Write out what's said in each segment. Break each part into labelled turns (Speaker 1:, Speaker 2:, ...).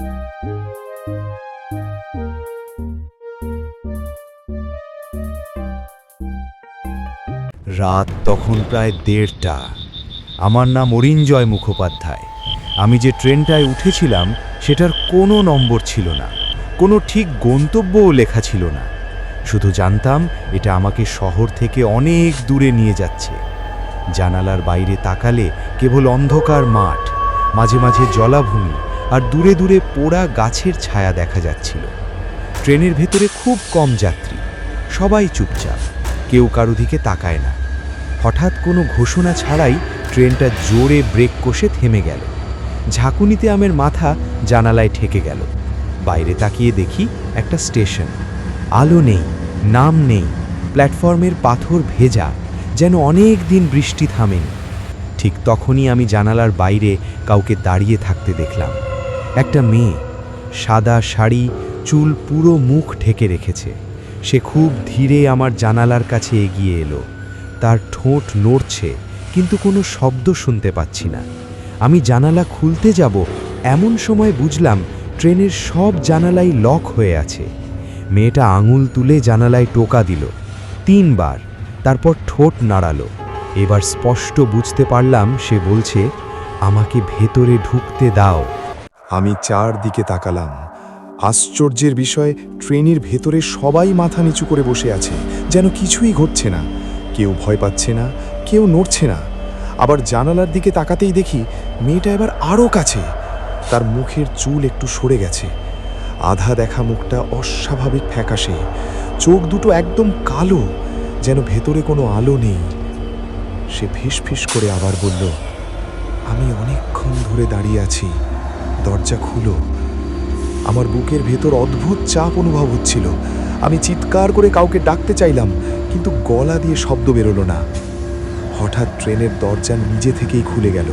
Speaker 1: রাত তখন প্রায় দেড়টা। আমার নাম অরিঞ্জয় মুখোপাধ্যায়। আমি যে ট্রেনটায় উঠেছিলাম, সেটার কোনো নম্বর ছিল না। কোনো ঠিক গন্তব্যও লেখা ছিল না। শুধু জানতাম, এটা আমাকে শহর থেকে অনেক দূরে নিয়ে যাচ্ছে। জানালার বাইরে তাকালে কেবল অন্ধকার মাঠ, মাঝে মাঝে জলাভূমি আর দূরে দূরে পোড়া গাছের ছায়া দেখা যাচ্ছিল। ট্রেনের ভেতরে খুব কম যাত্রী, সবাই চুপচাপ, কেউ কারও দিকে তাকায় না। হঠাৎ কোনো ঘোষণা ছাড়াই ট্রেনটা জোরে ব্রেক কষে থেমে গেল। ঝাঁকুনিতে আমের মাথা জানালায় ঠেকে গেল। বাইরে তাকিয়ে দেখি একটা স্টেশন। আলো নেই, নাম নেই, প্ল্যাটফর্মের পাথর ভেজা, যেন অনেক দিন বৃষ্টি থামেনি। ঠিক তখনই আমি জানালার বাইরে কাউকে দাঁড়িয়ে থাকতে দেখলাম। একটা মেয়ে। সাদা শাড়ি, চুল পুরো মুখ ঢেকে রেখেছে। সে খুব ধীরে আমার জানালার কাছে এগিয়ে এলো। তার ঠোঁট নড়ছে, কিন্তু কোনো শব্দ শুনতে পাচ্ছি না। আমি জানালা খুলতে যাব, এমন সময় বুঝলাম ট্রেনের সব জানালাই লক হয়ে আছে। মেয়েটা আঙুল তুলে জানালায় টোকা দিল। তিনবার, তারপর ঠোঁট নাড়ালো। এবার স্পষ্ট বুঝতে পারলাম সে বলছে, আমাকে ভেতরে ঢুকতে দাও।
Speaker 2: আমি চারদিকে তাকালাম। আশ্চর্যের বিষয়, ট্রেনের ভেতরে সবাই মাথা নিচু করে বসে আছে, যেন কিছুই ঘটছে না। কেউ ভয় পাচ্ছে না, কেউ নড়ছে না। আবার জানালার দিকে তাকাতেই দেখি, মেয়েটা এবার আরও কাছে। তার মুখের চুল একটু সরে গেছে। আধা দেখা মুখটা অস্বাভাবিক ফ্যাকাশে। চোখ দুটো একদম কালো, যেন ভেতরে কোনো আলো নেই। সে ফিস ফিস করে আবার বলল, আমি অনেকক্ষণ ধরে দাঁড়িয়ে আছি। দরজা খুলো। আমার বুকের ভেতর অদ্ভুত চাপ অনুভব হচ্ছিল। আমি চিৎকার করে কাউকে ডাকতে চাইলাম, কিন্তু গলা দিয়ে শব্দ বেরোলো না। হঠাৎ ট্রেনের দরজা নিজে থেকেই খুলে গেল।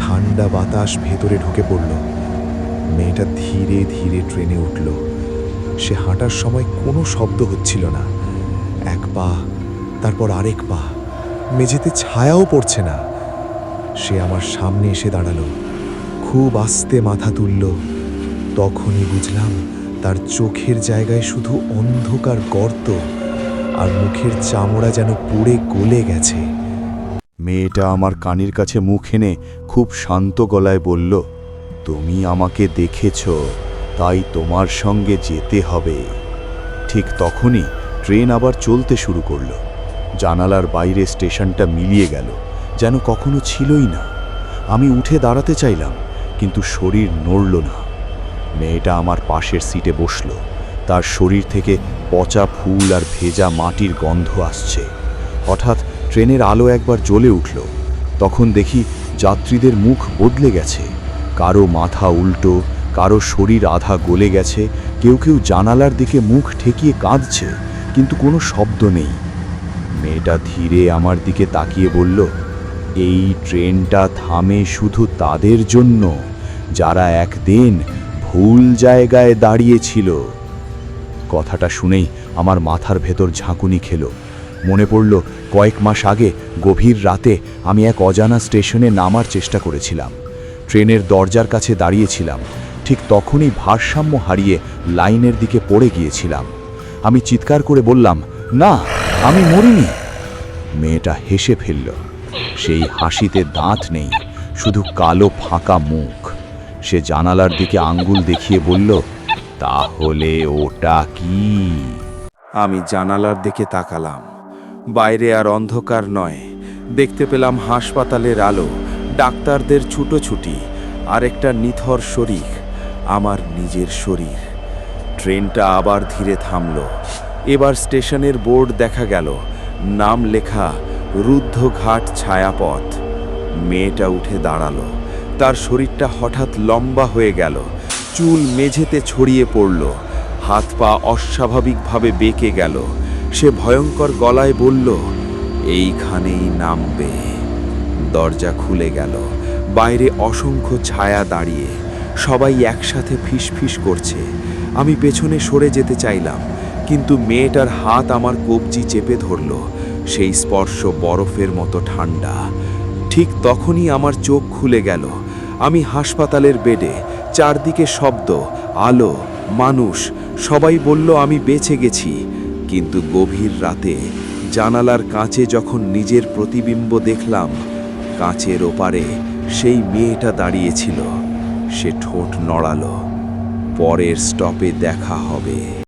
Speaker 2: ঠান্ডা বাতাস ভেতরে ঢুকে পড়ল। মেয়েটা ধীরে ধীরে ট্রেনে উঠল। সে হাঁটার সময় কোনো শব্দ হচ্ছিল না। এক পা, তারপর আরেক পা। মেঝেতে ছায়াও পড়ছে না। সে আমার সামনে এসে দাঁড়াল। খুব আস্তে মাথা তুলল। তখনই বুঝলাম তার চোখের জায়গায় শুধু অন্ধকার গর্ত আর মুখের চামড়া যেন পুড়ে গলে গেছে।
Speaker 1: মেয়েটা আমার কানের কাছে মুখ এনে খুব শান্ত গলায় বলল, তুমি আমাকে দেখেছ, তাই তোমার সঙ্গে যেতে হবে। ঠিক তখনই ট্রেন আবার চলতে শুরু করল। জানালার বাইরে স্টেশনটা মিলিয়ে গেল, যেন কখনো ছিলই না। আমি উঠে দাঁড়াতে চাইলাম কিন্তু শরীর নড়ল না। মেয়েটা আমার পাশের সিটে বসল। তার শরীর থেকে পচা ফুল আর ভেজা মাটির গন্ধ আসছে। হঠাৎ ট্রেনের আলো একবার জ্বলে উঠল। তখন দেখি যাত্রীদের মুখ বদলে গেছে। কারও মাথা উল্টো, কারও শরীর আধা গলে গেছে, কেউ কেউ জানালার দিকে মুখ ঠেকিয়ে কাঁদছে, কিন্তু কোনো শব্দ নেই। মেয়েটা ধীরে আমার দিকে তাকিয়ে বলল, এই ট্রেনটা থামে শুধু তাদের জন্য। যারা একদিন ভুল জায়গায় দাঁড়িয়েছিল। কথাটা শুনেই আমার মাথার ভেতর ঝাঁকুনি খেলো। মনে পড়ল, কয়েক মাস আগে গভীর রাতে আমি এক অজানা স্টেশনে নামার চেষ্টা করেছিলাম। ট্রেনের দরজার কাছে দাঁড়িয়েছিলাম। ঠিক তখনই ভারসাম্য হারিয়ে লাইনের দিকে পড়ে গিয়েছিলাম। আমি চিৎকার করে বললাম, না, আমি মরিনি। মেয়েটা হেসে ফেলল। সেই হাসিতে দাঁত নেই, শুধু কালো ফাঁকা মুখ। সে জানালার দিকে আঙ্গুল দেখিয়ে বলল, তাহলে ওটা কি?
Speaker 3: আমি জানালার দিকে তাকালাম। বাইরে আর অন্ধকার নয়। দেখতে পেলাম হাসপাতালের আলো, ডাক্তারদের ছুটোছুটি আর একটা নিথর শরীর, আমার নিজের শরীর। ট্রেনটা আবার ধীরে থামল। এবার স্টেশনের বোর্ড দেখা গেল। নাম লেখা, রুদ্ধঘাট ছায়াপথ। মেয়েটা উঠে দাঁড়াল। তার শরীরটা হঠাৎ লম্বা হয়ে গেল। চুল মেঝেতে ছড়িয়ে পড়ল। হাত পা অস্বাভাবিকভাবে বেঁকে গেল। সে ভয়ঙ্কর গলায় বলল, এইখানেই নামবে। দরজা খুলে গেল। বাইরে অসংখ্য ছায়া দাঁড়িয়ে। সবাই একসাথে ফিসফিস করছে। আমি পেছনে সরে যেতে চাইলাম, কিন্তু মেয়েটার হাত আমার কবজি চেপে ধরল। সেই স্পর্শ বরফের মতো ঠান্ডা। ঠিক তখনই আমার চোখ খুলে গেল। আমি হাসপাতালের বেডে, চারদিকে শব্দ, আলো, মানুষ, সবাই বলল, আমি বেঁচে গেছি। কিন্তু গভীর রাতে জানালার কাঁচে যখন নিজের প্রতিবিম্ব দেখলাম, কাঁচের ওপারে সেই মেয়েটা দাঁড়িয়েছিল। সে ঠোঁট নড়ালো। পরের স্টপে দেখা হবে।